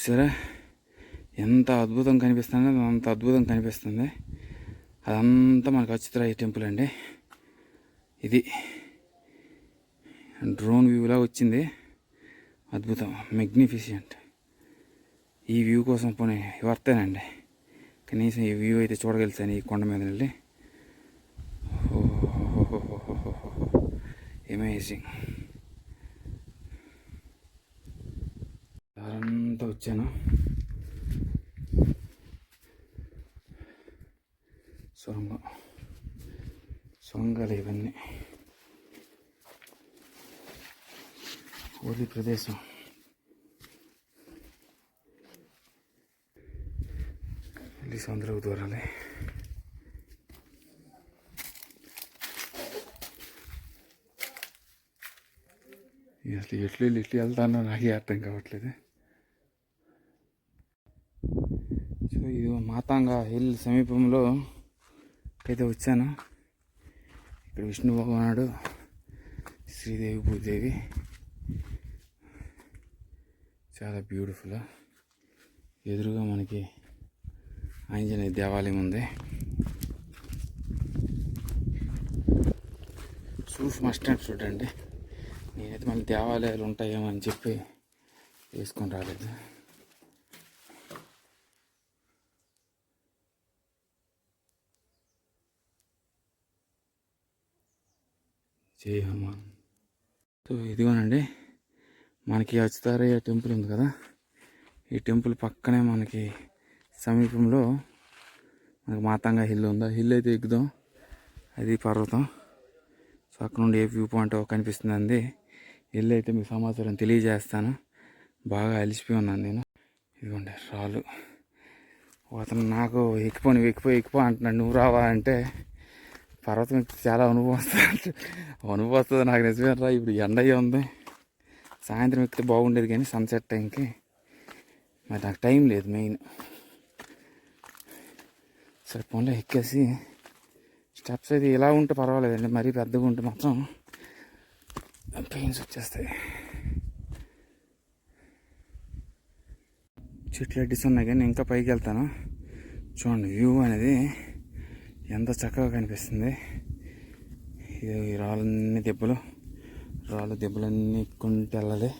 చూసారా? ఎంత అద్భుతం కనిపిస్తుంది అంత అద్భుతం కనిపిస్తుంది. అదంతా మనకు అచ్యుతరాయ టెంపుల్ అండి. ఇది డ్రోన్ వ్యూలా వచ్చింది. అద్భుతం మెగ్నిఫిషియంట్ ఈ వ్యూ కోసం పోనీ వర్తేనండి. కనీసం ఈ వ్యూ అయితే చూడగలుగుతాను ఈ కొండ మీద వెళ్ళి. అమేజింగ్ దారంతా వచ్చాను సొరంగం సొరంగాలు ఇవన్నీ ఓలి ప్రదేశం వెళ్ళి సముద్రకు దూరాలి అసలు ఎట్లు వెళ్ళి ఎట్లు వెళ్తానో నాకే అర్థం కావట్లేదు సో ఇది మాతాంగ హిల్ సమీపంలో అయితే వచ్చాను. ఇక్కడ విష్ణు భగవానుడు శ్రీదేవి భూదేవి. చాలా బ్యూటిఫుల్. ఎదురుగా మనకి ఆంజనేయ దేవాలయం ఉంది. చూసి మస్ట్ అండ్ చూడండి. నేనైతే మళ్ళీ దేవాలయాలు ఉంటాయేమో అని చెప్పి వేసుకొని రాలేదు. జై హనుమాన్. సో ఇదిగోనండి మనకి అచ్యుతారయ్య టెంపుల్ ఉంది కదా ఈ టెంపుల్ పక్కనే మనకి సమీపంలో మనకి మాతంగా హిల్ ఉంది? ఆ హిల్ అయితే ఎక్కుదాం అది పర్వతం. సో అక్కడ నుండి ఏ వ్యూ పాయింట్ కనిపిస్తుంది అండి హిల్ అయితే మీకు సమాచారం తెలియజేస్తాను. బాగా అలిసిపోయి ఉన్నాను నేను. ఇదిగోండి రాళ్ళు. అతను నాకు ఎక్కిపోయి ఎక్కిపోయి ఎక్కిపో అంటున్నాడు నువ్వు రావా? అంటే పర్వతం చాలా అనుభవం వస్తుంది. అనుభవం వస్తుంది నాకు నిజమే రా ఇప్పుడు ఎండ ఉంది. సాయంత్రం ఎక్కితే బాగుండేది కానీ సన్సెట్ టైంకి మరి నాకు టైం లేదు మెయిన్ సరే ఫోన్లో ఎక్కేసి స్టెప్స్ అయితే ఇలా ఉంటే పర్వాలేదండి మరీ పెద్దగా ఉంటే మాత్రం పెయిన్స్ వచ్చేస్తాయి. చెట్లు అడ్డిస్ ఉన్నాయి కానీ ఇంకా పైకి వెళ్తాను. చూడండి వ్యూ అనేది ఎంత చక్కగా కనిపిస్తుంది. ఇది ఈ రాళ్ళన్నీ దెబ్బలు రాళ్ళు దెబ్బలన్నీ ఎక్కుంటే వెళ్ళాలి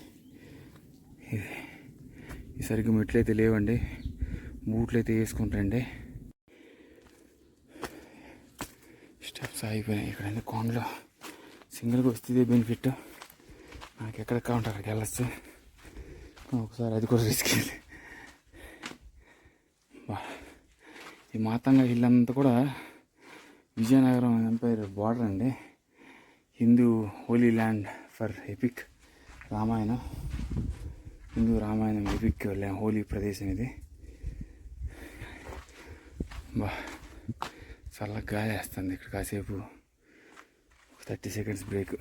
ఈ సరిగ్గా మెట్లు అయితే లేవండి బూట్లు అయితే స్టెప్స్ ఆగిపోయినాయి ఇక్కడ కొండలో. సింగిల్గా వస్తే బెనిఫిట్. నాకు ఎక్కడ కావాలంటే అక్కడికి వెళ్ళచ్చు. ఒకసారి అది కూడా రిస్క్ ఈ మాతంగా ఇల్లంతా అంతా కూడా విజయనగరం ఎంపైర్ బార్డర్ అండి. Hindu holy land for epic Ramayanam. Hindu Ramayanam epic holy ప్రదేశం ఇది. బా చల్లగా గాలి వేస్తుంది ఇక్కడ కాసేపు. Thirty seconds break.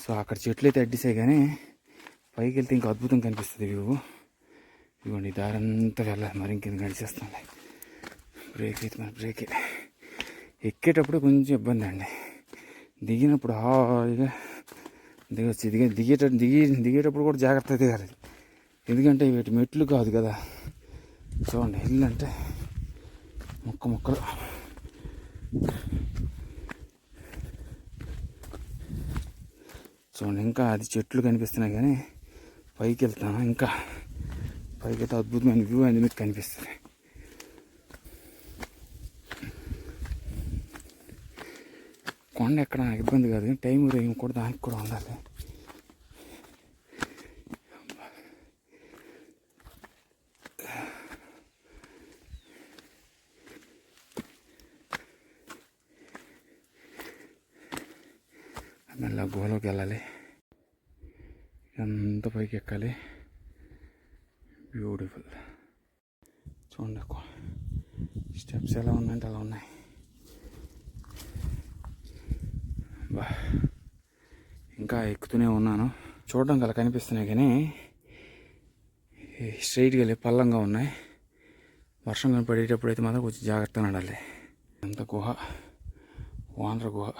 సో అక్కడ చెట్లు అయితే అడ్డిసాయి కానీ పైకి వెళ్తే ఇంకా అద్భుతం కనిపిస్తుంది వ్యూ. ఇదిగోండి దారంతా వెళ్ళాలి. మరి ఇంకేం గడిచేస్తుంది బ్రేక్ అయితే మరి బ్రేక్. ఎక్కేటప్పుడు కొంచెం ఇబ్బంది అండి. దిగినప్పుడు హాయిగా దిగొచ్చు. దిగే దిగేటప్పుడు దిగి దిగేటప్పుడు కూడా జాగ్రత్త దిగాలి ఎందుకంటే వీటి మెట్లు కాదు కదా. చూడండి ఇల్లు అంటే మొక్క మొక్కలు. చూడండి ఇంకా అది చెట్లు కనిపిస్తున్నాయి కానీ పైకి వెళ్తాను ఇంకా పైకి అయితే అద్భుతమైన వ్యూ అనేది మీకు కనిపిస్తుంది. కొండ ఎక్కడ నాకు ఇబ్బంది కాదు. కానీ టైం రేం కూడా దానికి కూడా ఉండాలి మెల్ల గుహలోకి వెళ్ళాలి. ఎంత పైకి ఎక్కాలి? బ్యూటిఫుల్ చూడండి స్టెప్స్ ఎలా ఉన్నాయంటే అలా ఉన్నాయి బా ఇంకా ఎక్కుతూనే ఉన్నాను. చూడడం గల కనిపిస్తున్నాయి కానీ స్ట్రైట్గా వెళ్ళి పల్లంగా ఉన్నాయి. వర్షం కనపడేటప్పుడు పడేటప్పుడు అయితే మాత్రం కొంచెం జాగ్రత్తగా నడాలి అంత గుహ వానర గుహ.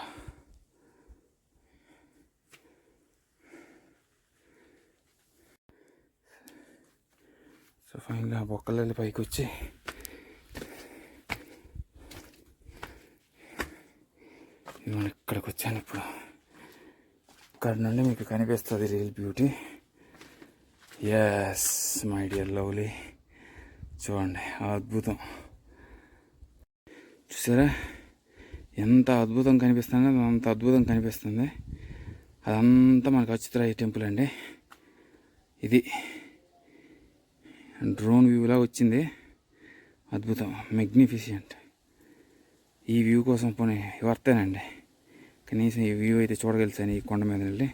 సో ఫైనల్గా బొక్కలు వెళ్ళి పైకి వచ్చి నేను ఇక్కడికి వచ్చాను ఇప్పుడు. ఇక్కడ నుండి మీకు కనిపిస్తుంది real beauty. Yes my dear lovely చూడండి అద్భుతం. చూసారా? ఎంత అద్భుతం కనిపిస్తుందో అంత అద్భుతం కనిపిస్తుంది. అదంతా మనకు అచ్చుతరాయి టెంపుల్ అండి. ఇది డ్రోన్ వ్యూలా వచ్చింది. అద్భుతం మెగ్నిఫిషియంట్ ఈ వ్యూ కోసం పోనీ వర్తేనండి కనీసం ఈ వ్యూ అయితే చూడగలిసాను ఈ కొండ మీద వెళ్ళి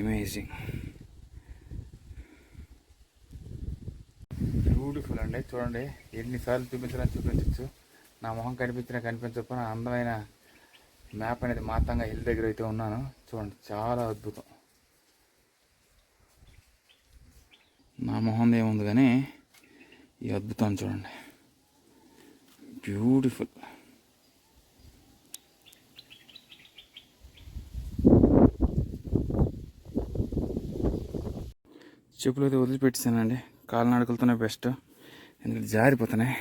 అమేజింగ్ బ్యూటిఫుల్ అండి. చూడండి ఎన్నిసార్లు చూపించినా చూపించవచ్చు నా మొహం కనిపించినా కనిపించకపోయినా అందమైన మ్యాప్ అనేది మాతంగా హిల్ దగ్గర అయితే ఉన్నాను. చూడండి చాలా అద్భుతం. నా మొహం ఏముంది కానీ ఈ అద్భుతాన్ని చూడండి. బ్యూటిఫుల్ చెప్పులు అయితే వదిలిపెట్టేసానండి. కాలినడకలతోనే బెస్ట్ ఎందుకంటే జారిపోతున్నాయి.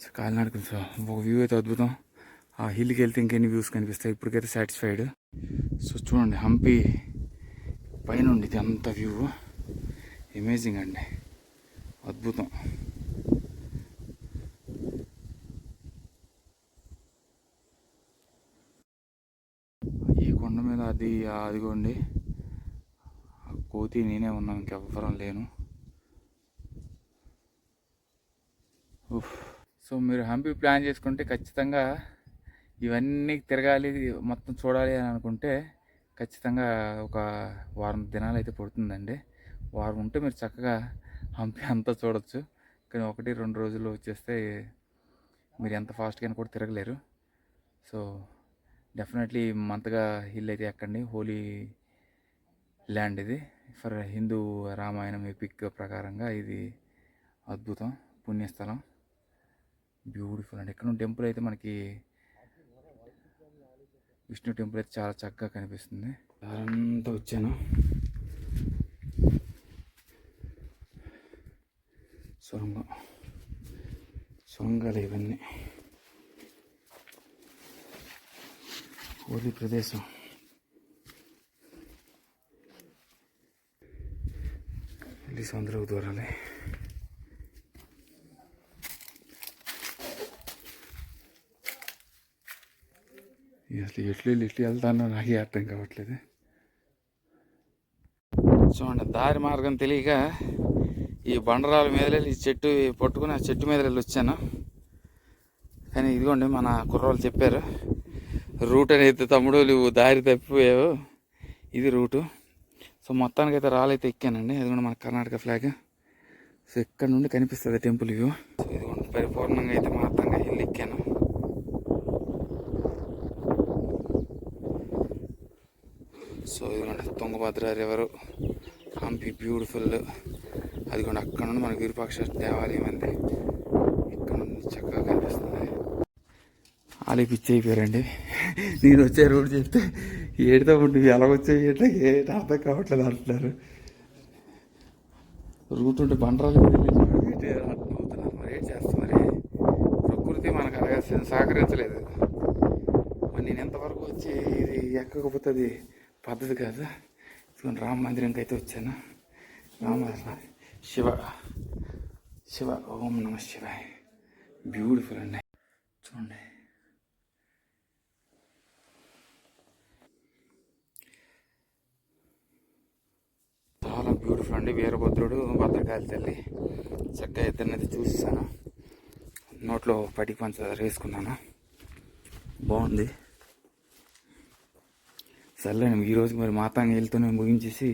సో కాలినడకలు సో ఒక వ్యూ అయితే అద్భుతం. ఆ హిల్కి వెళ్తే ఇంకెన్ని వ్యూస్ కనిపిస్తాయి? ఇప్పటికైతే సాటిస్ఫైడ్ సో చూడండి హంపి పైన ఇది అంత వ్యూ అమేజింగ్ అండి. అద్భుతం ఈ కొండ మీద అది అదిగోండి. కోతి నేనే ఉన్నాను ఇంకెవ్వరం లేను. సో మీరు హంపి ప్లాన్ చేసుకుంటే ఖచ్చితంగా ఇవన్నీ తిరగాలి మొత్తం చూడాలి అని అనుకుంటే ఖచ్చితంగా ఒక వారం దినాలు అయితే పడుతుందండి. వారం ఉంటే మీరు చక్కగా హంపి అంతా చూడొచ్చు. కానీ ఒకటి రెండు రోజుల్లో వచ్చేస్తే మీరు ఎంత ఫాస్ట్గా కూడా తిరగలేరు. సో డెఫినెట్లీ మంతగా హిల్ అయితే ఎక్కండి. హోలీ ల్యాండ్ ఇది. ఫర్ హిందూ రామాయణం ఎపిక్ ప్రకారంగా ఇది అద్భుతం. పుణ్యస్థలం. బ్యూటిఫుల్ అండి. ఇక్కడ టెంపుల్ అయితే మనకి విష్ణు టెంపుల్ అయితే చాలా చక్కగా కనిపిస్తుంది. అంతా వచ్చాను. సొరంగం. సొరంగాలు ఇవన్నీ. హోలీ ప్రదేశం వెళ్ళి సముద్రకు దూరాలే అసలు ఎట్లు వెళ్ళి ఎట్లు వెళ్తానో నాకు అర్థం కావట్లేదు. చూడండి దారి మార్గం తెలియక ఈ బండరాల మీద వెళ్ళి ఈ చెట్టు పట్టుకుని ఆ చెట్టు మీద వెళ్ళి వచ్చాను. కానీ ఇదిగోండి మన కుర్రోళ్ళు చెప్పారు. రూట్ అనేది తమ్ముడు నువ్వు దారి తప్పిపోయావు. ఇది రూటు. సో మొత్తానికైతే రాలైతే ఎక్కానండి. అది కూడా మన కర్ణాటక ఫ్లాగ్. సో ఇక్కడ నుండి కనిపిస్తుంది టెంపుల్ వ్యూ. సో ఇదిగోండి పరిపూర్ణంగా అయితే మొత్తంగా వెళ్ళి ఎక్కాను. సో ఇదిగోండి తుంగభద్ర రివరు. హంపి బ్యూటిఫుల్. అదిగోండి అక్కడ నుండి మన విరూపాక్ష దేవాలయం అండి. ఇక్కడ నుండి చక్కగా కనిపిస్తుంది. ఆలయ పిచ్చి అయిపోయారండి. నేను వచ్చే రోడ్డు చెప్తే ఏడుతో ఉండి ఎలా వచ్చాయి ఎట్లా ఏంటి అర్థం కావట్లేదు అంటున్నారు. రూట్ ఉంటే బండరాలు మీద అవుతున్నారు. మరి ఏం చేస్తున్నారు మరి? ప్రకృతి మనకు అలాగే సహకరించలేదు మరి నేను ఎంతవరకు వచ్చి ఇది ఎక్కకపోతే అది పద్ధతి కాదు. ఇదిగోండి రామ మందిరంకి అయితే వచ్చాను. రామ శివ శివ ఓం నమ శివాయ్. బ్యూటిఫుల్ అండి చూడండి చాలా బ్యూటిఫుల్ వీరభద్రుడు భద్రకాళి తల్లి. చక్కగా ఇద్దరినైతే చూసాను నోట్లో పటికి పంచదార వేసుకున్నాను బాగుంది. సర్లేండి ఈరోజు మరి మాతాంగ వెళ్తూనే ముగించేసి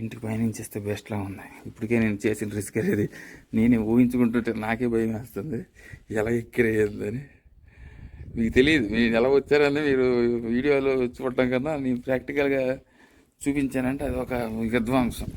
ఇంటికి పయనించేస్తే బెస్ట్లా ఉంది. ఇప్పటికే నేను చేసిన రిస్క్ అనేది నేనే ఊహించుకుంటుంటే నాకే భయం వేస్తుంది. ఎలా ఎక్కిరేయద్దని మీకు తెలియదు మీరు ఎలా వచ్చారని మీరు వీడియోలో చూడటం కన్నా నేను ప్రాక్టికల్గా చూపించానంటే అది ఒక విధ్వంసం